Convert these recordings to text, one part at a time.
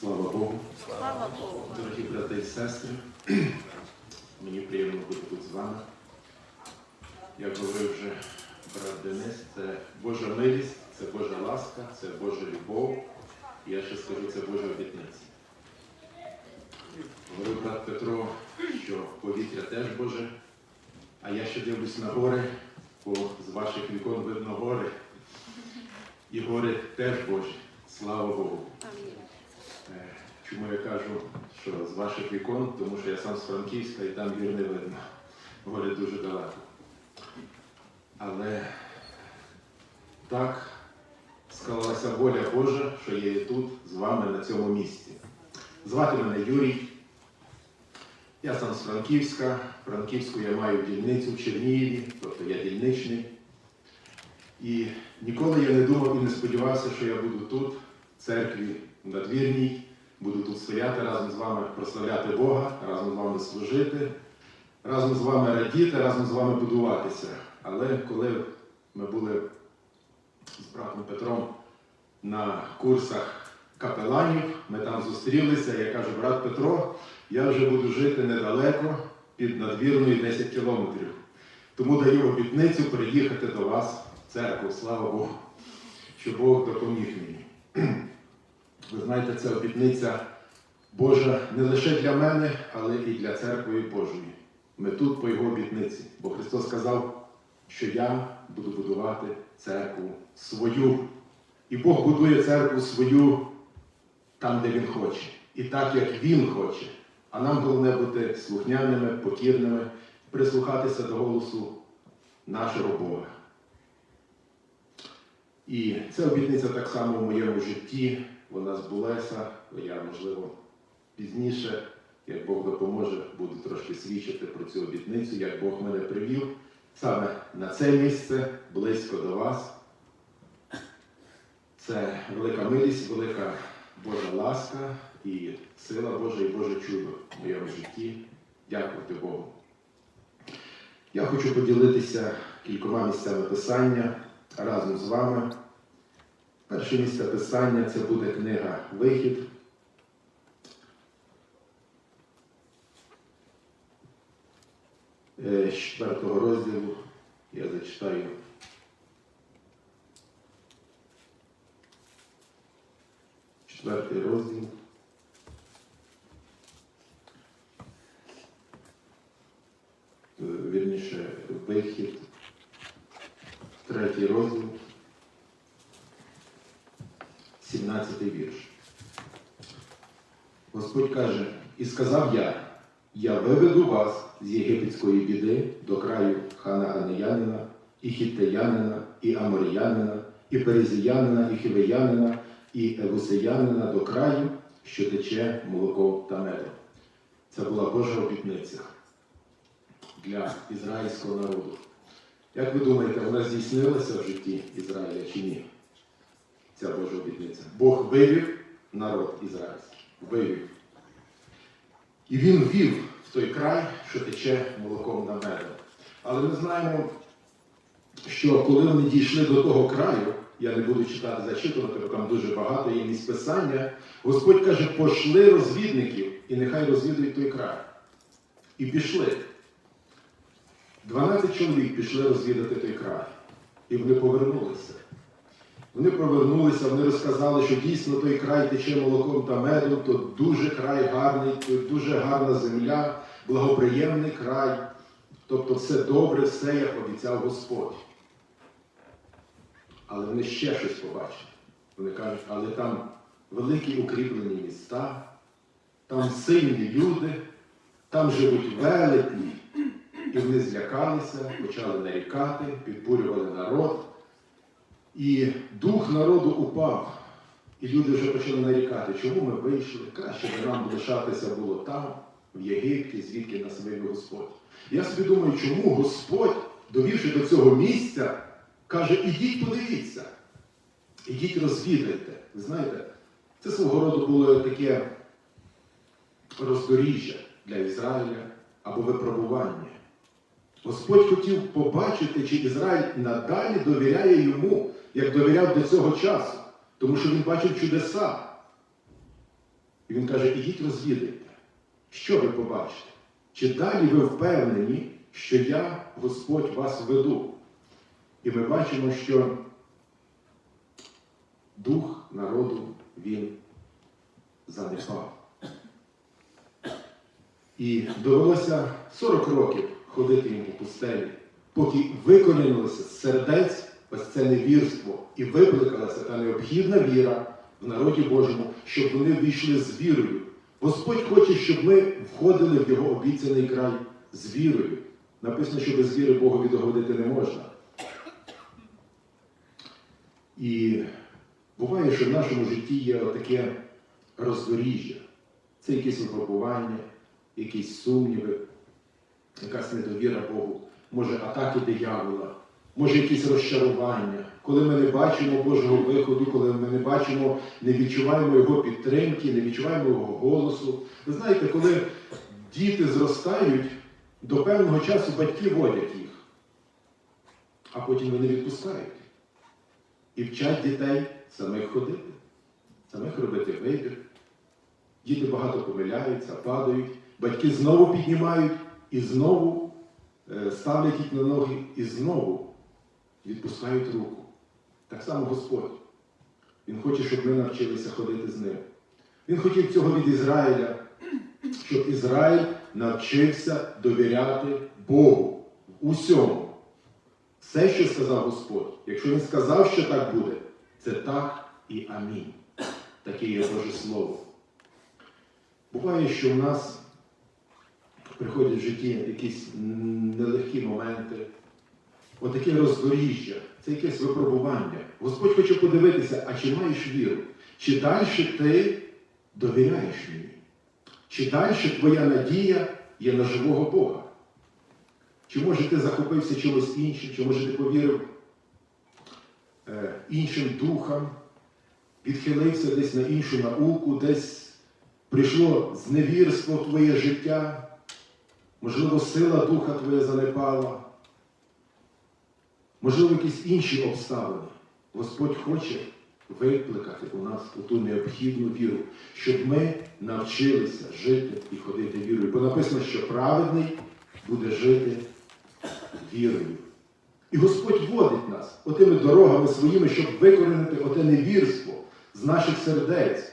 Слава Богу, Слава Богу. дорогі брати і сестри. Мені приємно бути тут з вами. Як говорив вже брат Денис, це Божа милість, це Божа ласка, це Божа любов. І я ще скажу, це Божа обітниця. Говорив брат Петро, що повітря теж Боже, а я ще дивлюсь на гори, бо з ваших вікон видно гори. І гори теж Божі. Слава Богу. Амінь. Е, Чому я кажу, що з ваших вікон, тому що я сам з Франківська і там вір не видно. Гори дуже далеко. Але так склалася воля Божа, що я є тут з вами на цьому місці. Звати мене Юрій. Я сам з Франківська. Франківську я маю дільницю в Чернігові, тобто я дільничний. І ніколи я не думав і не сподівався, що я буду тут, церкві надвірній, буду тут стояти разом з вами прославляти Бога, разом з вами служити, разом з вами радіти, разом з вами будуватися. Але коли ми були з братом Петром на курсах капеланів, ми там зустрілися, я кажу, брат Петро, я вже буду жити недалеко під надвірною 10 кілометрів. Тому даю обітницю приїхати до вас в церкву, слава Богу, що Бог допоміг мені. Ви знаєте, це обітниця Божа не лише для мене, але і для церкви Божої. Ми тут по Його обітниці, бо Христос сказав, що я буду будувати церкву свою. І Бог будує церкву свою там, де Він хоче. І так, як Він хоче. А нам головне бути слухняними, покірними, прислухатися до голосу нашого Бога. І ця обітниця так само в моєму житті, вона збулася, я, можливо, пізніше, як Бог допоможе, буду трошки свідчити про цю обітницю, як Бог мене привів саме на це місце, близько до вас. Це велика милість, велика Божа ласка і сила Божа і Боже чудо в моєму житті. Дякувати Богу. Я хочу поділитися кількома місцями писання разом з вами. Перше місце писання це буде книга Вихід. Е, З четвертого розділу я зачитаю. Четвертий розділ. Е, Вірніше, вихід. Третій розділ. 17 вірш. Господь каже, і сказав я, я виведу вас з єгипетської біди до краю хана Ганеянина, і хіттеянина, і аморіянина, і перезіянина, і хівеянина, і евусеянина до краю, що тече молоко та медом. Це була Божа обітниця для ізраїльського народу. Як ви думаєте, вона здійснилася в житті Ізраїля чи ні? Ця Божа обітниця. Бог вивів народ ізраїльський. Вивів. І він вів в той край, що тече молоком на медом. Але ми знаємо, що коли вони дійшли до того краю, я не буду читати зачитувати, бо там дуже багато є місць писання, Господь каже, пошли розвідників і нехай розвідують той край. І пішли. 12 чоловік пішли розвідати той край. І вони повернулися. Вони повернулися, вони розказали, що дійсно той край тече молоком та медом, то дуже край гарний, то дуже гарна земля, благоприємний край. Тобто все добре, все як обіцяв Господь. Але вони ще щось побачили. Вони кажуть, але там великі укріплені міста, там сильні люди, там живуть велетні. І вони злякалися, почали нарікати, підбурювали народ. І дух народу упав. І люди вже почали нарікати, чому ми вийшли? Краще би нам лишатися було там, в Єгипті, звідки нас вивів Господь. Я собі думаю, чому Господь, довівши до цього місця, каже, ідіть подивіться, ідіть розвідайте. Ви знаєте, це свого роду було таке роздоріжжя для Ізраїля або випробування. Господь хотів побачити, чи Ізраїль надалі довіряє йому, як довіряв до цього часу, тому що він бачив чудеса. І він каже, ідіть розвідайте. Що ви побачите? Чи далі ви впевнені, що я, Господь, вас веду? І ми бачимо, що дух народу він занепав. І довелося 40 років ходити їм по пустелі, поки викорінилося сердець ось це невірство і викликалася та необхідна віра в народі Божому, щоб вони ввійшли з вірою. Господь хоче, щоб ми входили в його обіцяний край з вірою. Написано, що без віри Богу догодити не можна. І буває, що в нашому житті є таке роздоріжжя. Це якісь випробування, якісь сумніви, якась недовіра Богу, може атаки диявола, може якісь розчарування, коли ми не бачимо Божого виходу, коли ми не бачимо, не відчуваємо Його підтримки, не відчуваємо Його голосу. Ви знаєте, коли діти зростають, до певного часу батьки водять їх, а потім вони відпускають. І вчать дітей самих ходити, самих робити вибір. Діти багато помиляються, падають, батьки знову піднімають і знову е, ставлять їх на ноги і знову відпускають руку. Так само Господь. Він хоче, щоб ми навчилися ходити з ним. Він хотів цього від Ізраїля, щоб Ізраїль навчився довіряти Богу усьому. Все, що сказав Господь. Якщо Він сказав, що так буде, це так і амінь. Таке є Боже Слово. Буває, що в нас приходять в житті якісь нелегкі моменти, отаке роздоріжжя, це якесь випробування. Господь хоче подивитися, а чи маєш віру? Чи далі ти довіряєш мені? Чи далі твоя надія є на живого Бога? Чи може ти захопився чимось іншим, чи може ти повірив е, іншим духам, відхилився десь на іншу науку, десь прийшло зневірство в твоє життя, можливо, сила духа твоя занепала, можливо, якісь інші обставини. Господь хоче викликати у нас ту необхідну віру, щоб ми навчилися жити і ходити вірою. Бо написано, що праведний буде жити вірою. І Господь водить нас отими дорогами своїми, щоб викорінити оте невірство з наших сердець.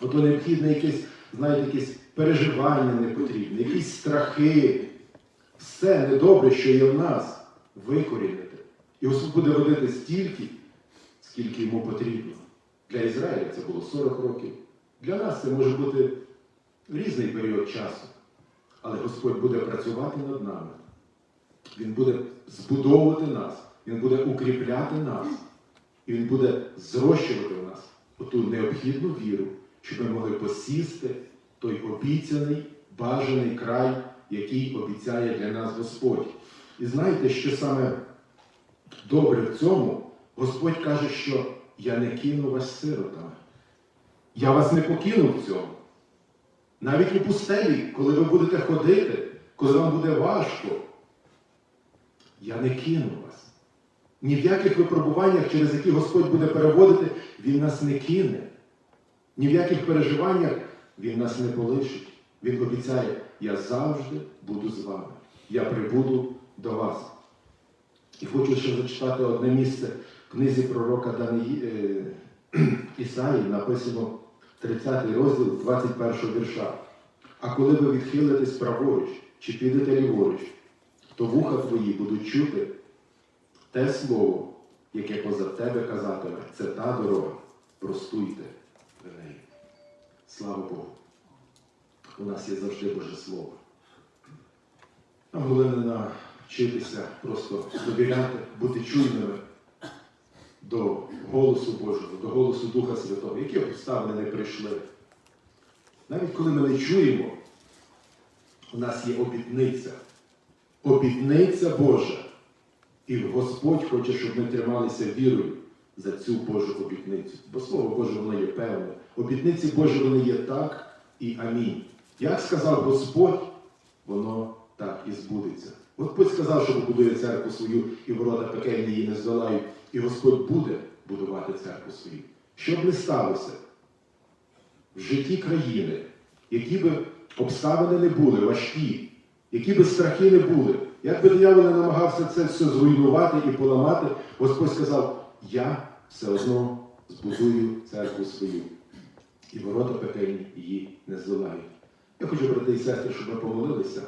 Ото необхідне якесь, знаєте, якесь переживання непотрібне, якісь страхи, все недобре, що є в нас, викорінити. І Господь буде водити стільки, скільки йому потрібно. Для Ізраїля це було 40 років. Для нас це може бути різний період часу. Але Господь буде працювати над нами. Він буде збудовувати нас, Він буде укріпляти нас, і Він буде зрощувати в нас оту необхідну віру, щоб ми могли посісти той обіцяний, бажаний край, який обіцяє для нас Господь. І знаєте, що саме добре в цьому, Господь каже, що я не кину вас сиротами. Я вас не покину в цьому. Навіть у пустелі, коли ви будете ходити, коли вам буде важко, я не кину вас. Ні в яких випробуваннях, через які Господь буде переводити, Він нас не кине. Ні в яких переживаннях Він нас не полишить. Він обіцяє, я завжди буду з вами. Я прибуду до вас. І хочу ще зачитати одне місце в книзі пророка Даниї... е, Ісаї, написано 30 розділ 21 вірша. А коли ви відхилитесь праворуч чи підете ліворуч, то вуха твої будуть чути те слово, яке поза тебе казатиме, це та дорога, простуйте Слава Богу! У нас є завжди Боже Слово. Нам головне навчитися просто довіряти, бути чуйними до голосу Божого, до голосу Духа Святого, які обставини не прийшли. Навіть коли ми не чуємо, у нас є обітниця. Обітниця Божа. І Господь хоче, щоб ми трималися вірою за цю Божу обітницю. Бо Слово Боже, воно є певне. Обітниці Божі вони є так і амінь. Як сказав Господь, воно так і збудеться. Господь сказав, що побудує церкву свою, і ворота пекельні її не здолають. І Господь буде будувати церкву свою. Що б не сталося, в житті країни, які би обставини не були важкі, які би страхи не були, як би диявол не намагався це все зруйнувати і поламати, Господь сказав: Я все одно збудую церкву свою, і ворота пекельні її не зливають. Я хочу, брати і сестри, щоб ми помолилися